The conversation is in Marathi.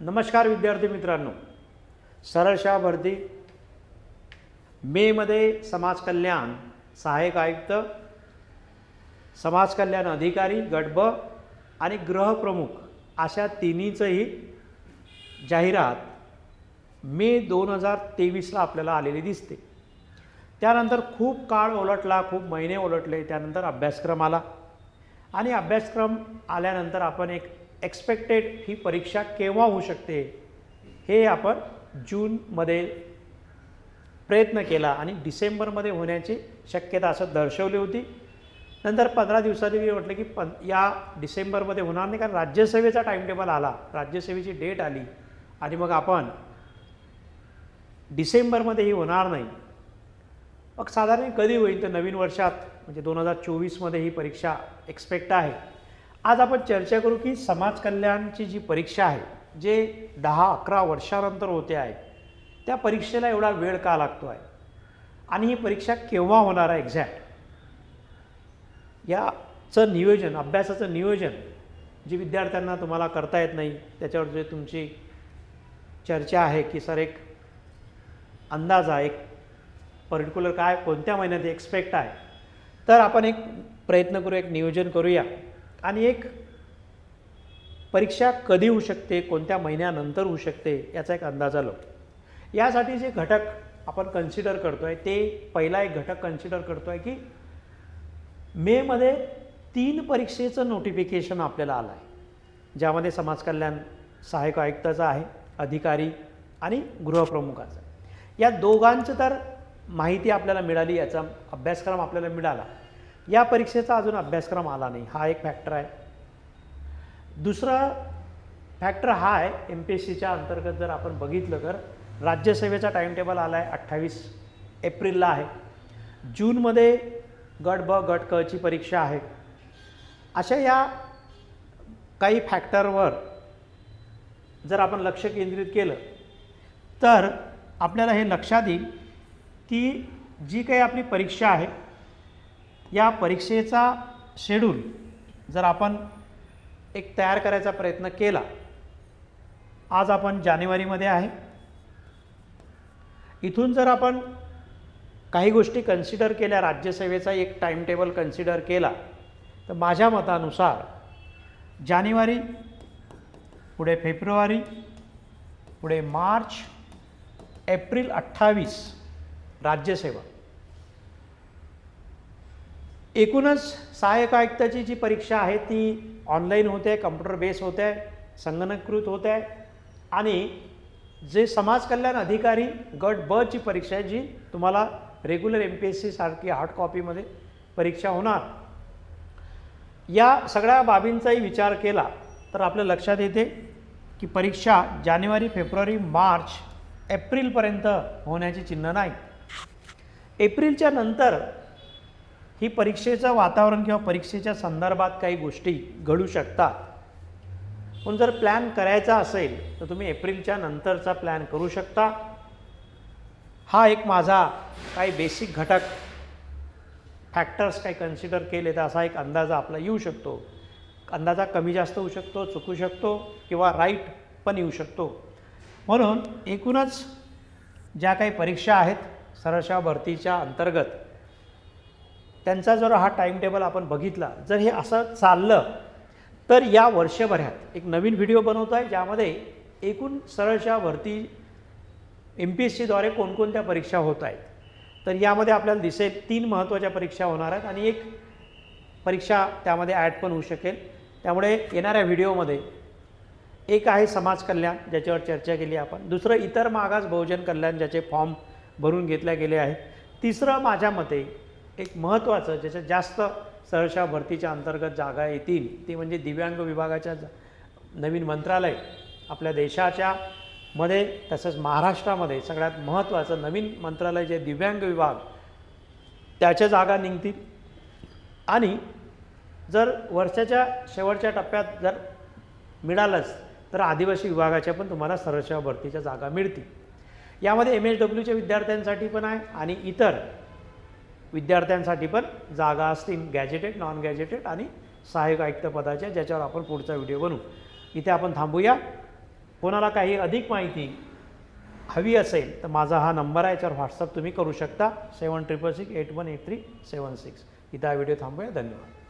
नमस्कार विद्यार्थी मित्रांनो. सरळशा भरती. मेमध्ये समाज कल्याण सहाय्यक आयुक्त समाज कल्याण अधिकारी गटब आणि गृहप्रमुख अशा तिन्हीचंही जाहिरात मे दोन हजार तेवीसला आपल्याला आलेली दिसते. त्यानंतर खूप काळ उलटला खूप महिने उलटले त्यानंतर अभ्यासक्रम आला. आणि अभ्यासक्रम आल्यानंतर आपण एक एक्सपेक्टेड ही परीक्षा केव्हा होऊ शकते? हे आपण जूनमध्ये प्रयत्न केला आणि डिसेंबरमध्ये होण्याची शक्यता असं दर्शवली होती. नंतर पंधरा दिवसांनी मी म्हटलं की पं या डिसेंबरमध्ये होणार नाही कारण राज्यसेवेचा टाईमटेबल आला. राज्यसेवेची डेट आली. आणि मग आपण डिसेंबरमध्ये ही होणार नाही. मग साधारण कधी होईल? तर नवीन वर्षात म्हणजे दोन हजार चोवीसमध्ये ही परीक्षा एक्सपेक्ट आहे. आज आपण चर्चा करू की समाज कल्याणची जी परीक्षा आहे जे दहा अकरा वर्षानंतर होते आहे त्या परीक्षेला एवढा वेळ का लागतो आहे? आणि ही परीक्षा केव्हा होणार आहे एक्झॅक्ट याचं नियोजन अभ्यासाचं नियोजन जे विद्यार्थ्यांना तुम्हाला करता येत नाही त्याच्यावर जे तुमची चर्चा आहे की सर एक अंदाज आहे एक पर्टिक्युलर काय कोणत्या महिन्यात एक्सपेक्ट आहे? तर आपण एक प्रयत्न करू एक नियोजन करूया. आणि एक परीक्षा कधी होऊ शकते कोणत्या महिन्यानंतर होऊ शकते याचा एक अंदाज आलो. यासाठी जे घटक आपण कन्सिडर करतो आहे ते पहिला एक घटक कन्सिडर करतो आहे की मेमध्ये तीन परीक्षेचं नोटिफिकेशन आपल्याला आलं आहे ज्यामध्ये समाज कल्याण सहाय्यक आयुक्ताचं आहे अधिकारी आणि गृहप्रमुखाचं. या दोघांचं तर माहिती आपल्याला मिळाली याचा अभ्यासक्रम आपल्याला मिळाला. या परीक्षेचा अजून अभ्यासक्रम आला नाही. हा एक फॅक्टर आहे. दुसरा फॅक्टर हा आहे एम पी एस सीच्या अंतर्गत जर आपण बघितलं तर राज्यसेवेचा टाईमटेबल आला आहे अठ्ठावीस एप्रिलला आहे. जूनमध्ये गट ब गट क ची परीक्षा आहे. अशा या काही फॅक्टरवर जर आपण लक्ष केंद्रित केलं तर आपल्याला हे लक्षात येईल की जी काही आपली परीक्षा आहे या परीक्षेचा शेड्यूल जर आपण एक तयार करायचा प्रयत्न केला आज आपण जानेवारीमध्ये आहे. इथून जर आपण काही गोष्टी कन्सिडर केल्या राज्यसेवेचा एक टाईमटेबल कन्सिडर केला तर माझ्या मतानुसार जानेवारी पुढे फेब्रुवारी पुढे मार्च एप्रिल अठ्ठावीस राज्यसेवा. एकूणच सहाय्यक आयुक्ताची जी परीक्षा आहे ती ऑनलाईन होते आहे कम्प्युटर बेस होते आहे संगणकीकृत होते. आहे आणि जे समाज कल्याण अधिकारी गट ब ची परीक्षा आहे जी तुम्हाला regular M P S C सारखी हार्ड कॉपीमध्ये परीक्षा होणार. या सगळ्या बाबींचाही विचार केला तर आपल्या लक्षात येते की परीक्षा जानेवारी फेब्रुवारी मार्च एप्रिलपर्यंत होण्याची चिन्ह नाही. एप्रिलच्या नंतर ही परीक्षेचं वातावरण किंवा परीक्षेच्या संदर्भात काही गोष्टी घडू शकतात. पण जर प्लॅन करायचा असेल तर तुम्ही एप्रिलच्या नंतरचा प्लॅन करू शकता. हा एक माझा काही बेसिक घटक फॅक्टर्स काही कन्सिडर केले तर असा एक अंदाजा आपला येऊ शकतो. अंदाजा कमी जास्त होऊ शकतो चुकू शकतो किंवा राईट पण येऊ शकतो. म्हणून एकूणच ज्या काही परीक्षा आहेत सरळशा भरतीच्या अंतर्गत त्यांचा जर हा टाईमटेबल आपण बघितला जर हे असं चाललं तर या वर्षभरात एक नवीन व्हिडिओ बनवतो आहे ज्यामध्ये एकूण सरळशा भरती एम पी एस सीद्वारे कोणकोणत्या परीक्षा होत आहेत. तर यामध्ये आपल्याला दिसेल तीन महत्त्वाच्या परीक्षा होणार आहेत आणि एक परीक्षा त्यामध्ये ॲड पण होऊ शकेल. त्यामुळे येणाऱ्या व्हिडिओमध्ये एक आहे समाज कल्याण ज्याच्यावर चर्चा केली आपण. दुसरं इतर मागास बहुजन कल्याण ज्याचे फॉर्म भरून घेतल्या गेले आहेत. तिसरं माझ्या मते एक महत्त्वाचं ज्याच्यात जास्त सहशा भरतीच्या अंतर्गत जागा येतील ती म्हणजे दिव्यांग विभागाच्या जा- नवीन मंत्रालय. आपल्या देशाच्या मध्ये तसंच महाराष्ट्रामध्ये सगळ्यात महत्त्वाचं नवीन मंत्रालय जे दिव्यांग विभाग त्याच्या जागा निघतील. आणि जर वर्षाच्या शेवटच्या टप्प्यात जर मिळालंच तर आदिवासी विभागाच्या पण तुम्हाला सरसेवा भरतीच्या जागा मिळतील. यामध्ये एम एच डब्ल्यूच्या विद्यार्थ्यांसाठी पण आहे आणि इतर विद्यार्थ्यांसाठी पण जागा असतील गॅजेटेड नॉन गॅजेटेड आणि सहाय्यक आयुक्त पदाच्या ज्याच्यावर आपण पुढचा व्हिडिओ बनवू. इथे आपण थांबूया. कोणाला काही अधिक माहिती हवी असेल तर माझा हा नंबर आहे याच्यावर व्हॉट्सअप तुम्ही करू शकता. Seven triple six eight one eight three seven six इथं हा व्हिडिओ थांबूया. धन्यवाद.